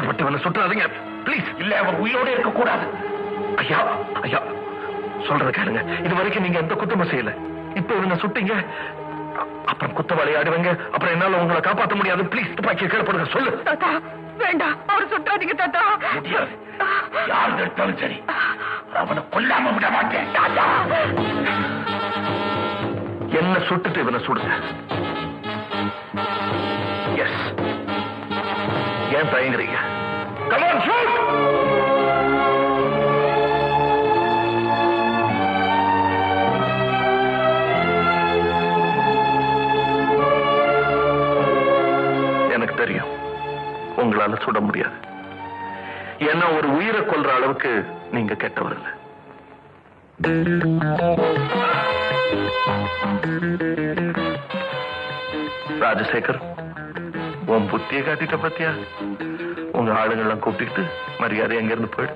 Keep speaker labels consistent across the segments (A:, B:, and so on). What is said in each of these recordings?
A: அவசரப்பட்டு இவனை சுற்றாதீங்க. ப்ளீஸ்
B: இல்ல அவன் உயிரோட இருக்க கூடாது
A: ஐயா ஐயா சொல்றத கேளுங்க. இது வரைக்கும் நீங்க எந்த குத்தமும் செய்யல. இப்ப இவனை சுட்டீங்க. அப்புறம் குத்தவாளி ஆடுவீங்க அப்புறம் என்னால உங்களை காப்பாத்த முடியாது. ப்ளீஸ் துப்பாக்கி கீழப்படுங்க சொல்லு.
C: தாத்தா வேண்டாம். அவர் சுட்டாதீங்க தாத்தா.
B: முடியாது யார் எடுத்தாலும் சரி அவனை கொல்லாம விட மாட்டேன் தாத்தா.
A: என்ன சுட்டுட்டு இவனை சுடுங்க. தயங்குறீங்க கமான் ஷூட் எனக்கு தெரியும். உங்களால சுட முடியாது. ஏன்னா ஒரு உயிரை கொல்ற அளவுக்கு நீங்க கெட்டவர் இல்லை. ராஜசேகர் உன் புத்திய காட்டிட்ட பத்தியா உங்க ஆளுங்கெல்லாம் கூப்பிட்டுக்கிட்டு மரியாதை எங்க இருந்து போயிடு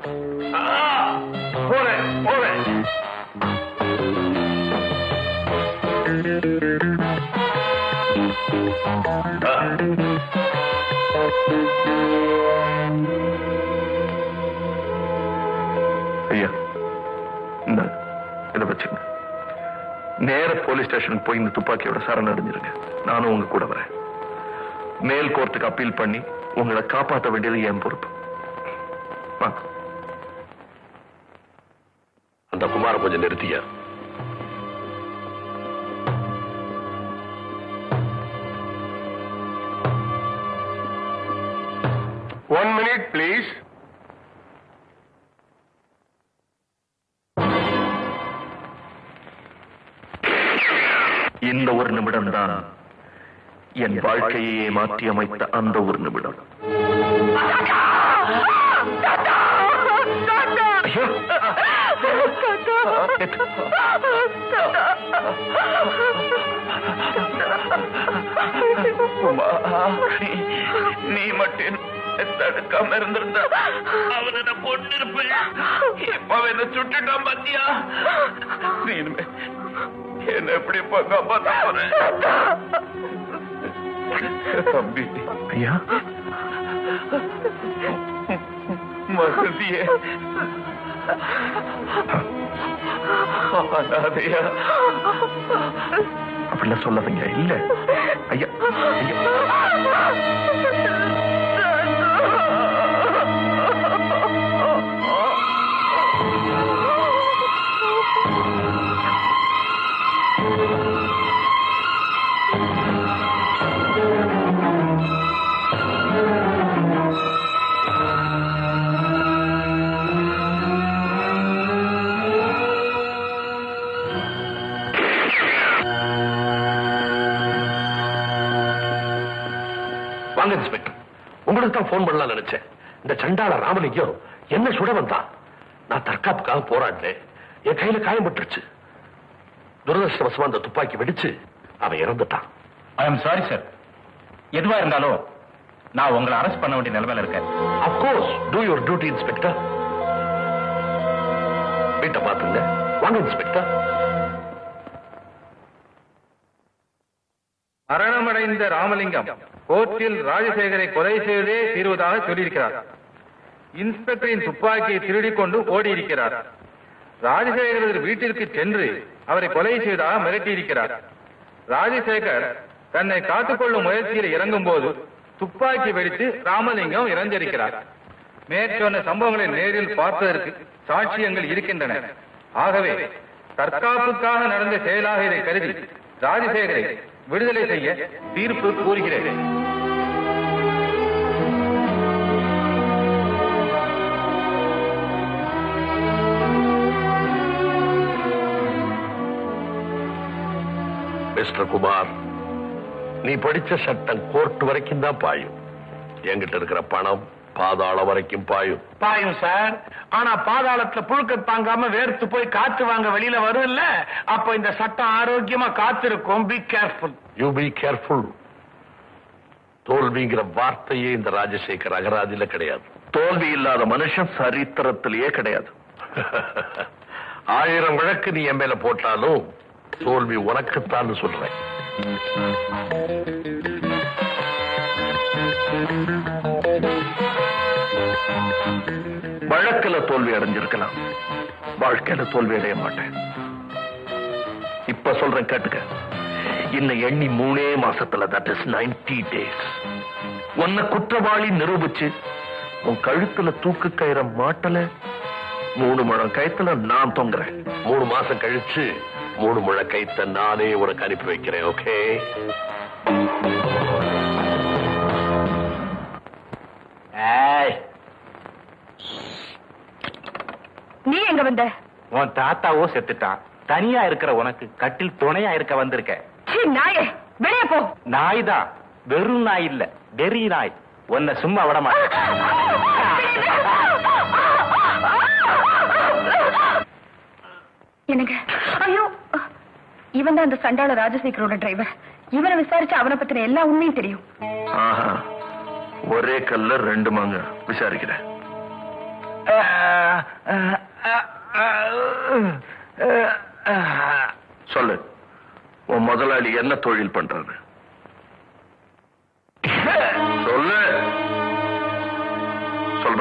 A: ஐயா இந்த இதை வச்சுங்க. நேர போலீஸ் ஸ்டேஷனுக்கு போய் இந்த துப்பாக்கியோட சரண் அடைஞ்சிருங்க. நானும் உங்க கூட வரேன். மேல் கோர்ட்டுக்கு அப்பீல் பண்ணி உங்களை காப்பாற்ற வேண்டியது என் பொறுப்பு.
D: அந்த குமார கொஞ்சம் நிறுத்திய?
A: ஒன் மினிட் ப்ளீஸ் இந்த ஒரு நிமிடம் தான். என் வாழ்க்கையே மாற்றி அமைத்த அந்த ஒரு நிமிடம்
B: நீ- நீ மட்டும் தடுக்காம இருந்திருந்த அவன் என்ன கொண்டு இப்ப என்ன சுட்டுட்டான் பாத்தியா? நீ என்ன எப்படி இப்ப காப்பாத்த தம்பி.
A: ஐயா?
B: மகதியே. அனாதையா.
A: அப்படிலாம் சொல்லாதீங்க. இல்ல. ஐயா ஐயா.
D: வாங்க இன்ஸ்பெக்டர் உங்களுக்கு தான் போன் பண்ணலாம் நினைச்சேன். இந்த சண்டாள ராமலிங்கம் என்ன சுட வந்தான் நான் தற்காப்புக்காக போராடினேன் என் கையில காயம் பட்டுருச்சு. துரதிருஷ்டவசமா அந்த துப்பாக்கி வெடிச்சு அவன் இறந்துட்டான்.
B: ஐ எம் சாரி சார் எதுவா இருந்தாலும் நான் உங்களை அரெஸ்ட் பண்ண வேண்டிய நிலைமையில இருக்கேன்.
D: Of course do your duty inspector வீட்டை பாத்துங்க வாங்க இன்ஸ்பெக்டர்
E: மரணமடைந்த ராமலிங்கம். கோர்ட்டில் ராஜசேகரை கொலை செய்தே தீர்வதாக சொல்லியிருக்கிறார். இன்ஸ்பெக்டரின் துப்பாக்கியை திருடிக்கொண்டு ஓடியிருக்கிறார். ராஜசேகரது வீட்டிற்கு சென்று அவரை கொலை செய்ததாக மிரட்டியிருக்கிறார். ராஜசேகர் தன்னை காத்துக்கொள்ளும் முயற்சியில் இறங்கும் போது துப்பாக்கி வெடித்து ராமலிங்கம் இறந்திருக்கிறார். மேற்சொன்ன சம்பவங்களை நேரில் பார்ப்பதற்கு சாட்சியங்கள் இருக்கின்றன. ஆகவே தற்காப்புக்காக நடந்த செயலாக இதை கருதி ராஜசேகரை விடுதலை செய்ய தீர்ப்பு கூறுகிறேன்
D: மிஸ்டர் குமார் நீ படிச்ச சட்டம் கோர்ட் வரைக்கும் தான் பாயும். என்கிட்ட இருக்கிற பணம் பாதாளம் வரைக்கும் பாயும்.
B: பாயும் சார். ஆனா பாதாளத்துல புழுக்க தாங்காம வேர்த்து போய் காத்து வாங்க வெளியில வரும்ல? அப்ப இந்த சட்டம் ஆரோக்கியமா காத்திருக்கும். Be careful
D: you be careful தோல்விங்கிற வார்த்தையே இந்த ராஜசேகர் அகராதியில கிடையாது.
A: தோல்வி இல்லாத மனுஷன் சரித்திரத்திலேயே கிடையாது.
D: ஆயிரம் வழக்கு நீ என் மேல போட்டாலும் தோல்வி உனக்குத்தான் சொல்றேன்.
A: வழக்கில தோல்வி அடைஞ்சிருக்கலாம். வாழ்க்கையில தோல்வி அடைய மாட்டேன். இப்ப சொல்றேன் கேட்டுக்க. இன்னும் எண்ணி மூணே மாசத்துல தட் இஸ் 90 டேஸ் உன்னை குற்றவாளி நிரூபிச்சு உன் கழுத்துல தூக்கு கயிற மாட்டல மூணு முழம் கயத்துல நான் தொங்குறேன்.
D: மூணு மாசம் கழிச்சு மூணு முழ கைத்த நானே உனக்கு அனுப்பி வைக்கிறேன் ஓகே
C: நீ எங்க வந்த?
F: உன் தாத்தாவோ செத்துட்டான் தனியா இருக்கிற உனக்கு கட்டில் துணையா இருக்க வந்திருக்க.
C: நாயே வெளியே போ.
F: நாய் தான் வெறும் நாய் இல்ல வெறி நாய். உன்னை சும்மா விட மாட்டேன்.
C: எனக்கு ஐயோ இவன் தான் அந்த சண்டாள ராஜசேகரோட டிரைவர் இவனை விசாரிச்சு அவனை பத்தின எல்லா உண்மையும் தெரியும்.
A: ஆஹா ஒரே கல்ல ரெண்டு மாங்க. விசாரிக்கிறேன். சொல்லு. உன் முதலாளி என்ன தொழில் பண்றாரு? சொல்லு. சொல்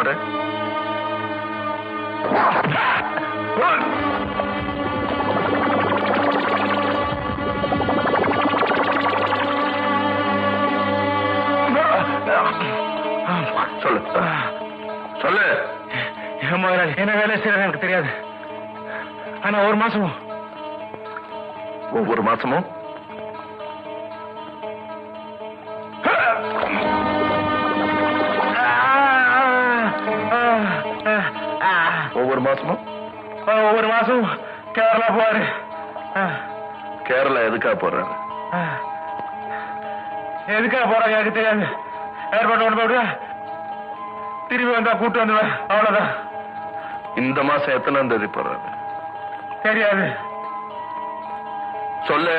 A: சொல்லு சொல்லு.
F: என் முதலாளி என்ன வேலை செய்யறது எனக்கு தெரியாது. ஆனா ஒரு மாசம்
A: ஒவ்வொரு மாசமும்? ஒவ்வொரு மாசமும்?
F: ஒவ்வொரு மாசம் கேரளா போவாரு.
A: கேரளா எதுக்காக போறாரு?
F: எதுக்காக போறாங்க எனக்கு தெரியாது. ஏற்பாடு கொண்டு போயிட்டு திரும்பி வந்தா கூட்டு வந்துடுவேன். அவ்வளவுதான்.
A: இந்த மாசம் எத்தனாம் தேதி போறாரு
F: தெரியாது.
A: சொல்லு.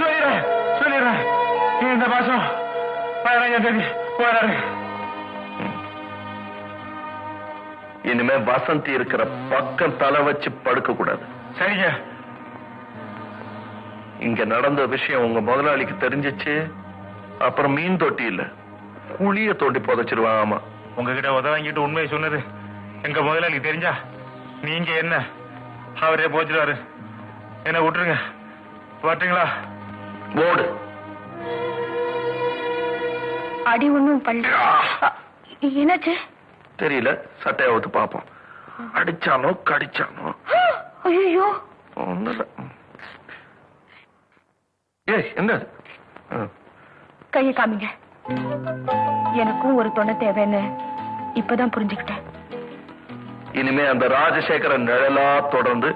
F: சொல்லிடுறேன் சொல்லிடுறேன். இந்த மாசம் பதினஞ்சாம் தேதி போறாரு.
A: இனிமே வசந்தி இருக்கிற பக்கம் தலை வச்சு படுக்க கூடாது
F: சரிங்க.
A: இங்க நடந்த விஷயம் உங்க முதலாளிக்கு தெரிஞ்சிச்சு. அப்புறம் மீன் தொட்டி இல்ல குழிய தோண்டி புதைச்சிருவான் ஆமா.
F: உங்ககிட்ட உதவ வாங்கிட்டு உண்மையை சொன்னது எங்க முதலாளி தெரிஞ்சா? நீங்க என்ன? அவரே போச்சுருவாரு. என்ன விட்டுருங்க. வரட்டுங்களா?
A: ஓடு
C: அடி ஒண்ணும் பல்ல என்னாச்சு?
A: தெரியல. சட்டையை அவுத்து பார்ப்போம். அடிச்சானோ கடிச்சானோ?
C: ஐயோ
A: ஒண்ணுல ஏய் என்ன
C: கைய காமிங்க. எனக்கும் ஒரு துணை தேவைன்னு இப்பதான் புரிஞ்சுக்கிட்டேன்.
A: இனிமே அந்த ராஜசேகரன் நிழலா தொடர்ந்து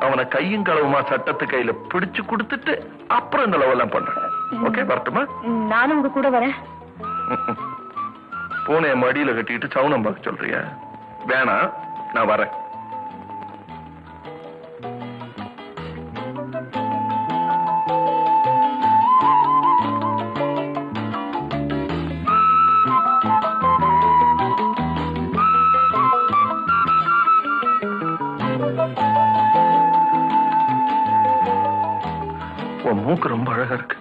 A: அவனை கையும் களவுமா சட்டத்து கையில பிடிச்சு கொடுத்துட்டு அப்புறம் இந்த லவெல்லாம் பண்றேன். ஓகே வரட்டுமா?
C: நானும் உங்க கூட வரேன்.
A: பூனைய மடியில கட்டிட்டு சவுனம் பார்க்க சொல்றியா? வேணாம் நான் வரேன். உன் மூக்கு ரொம்ப அழகா இருக்கு.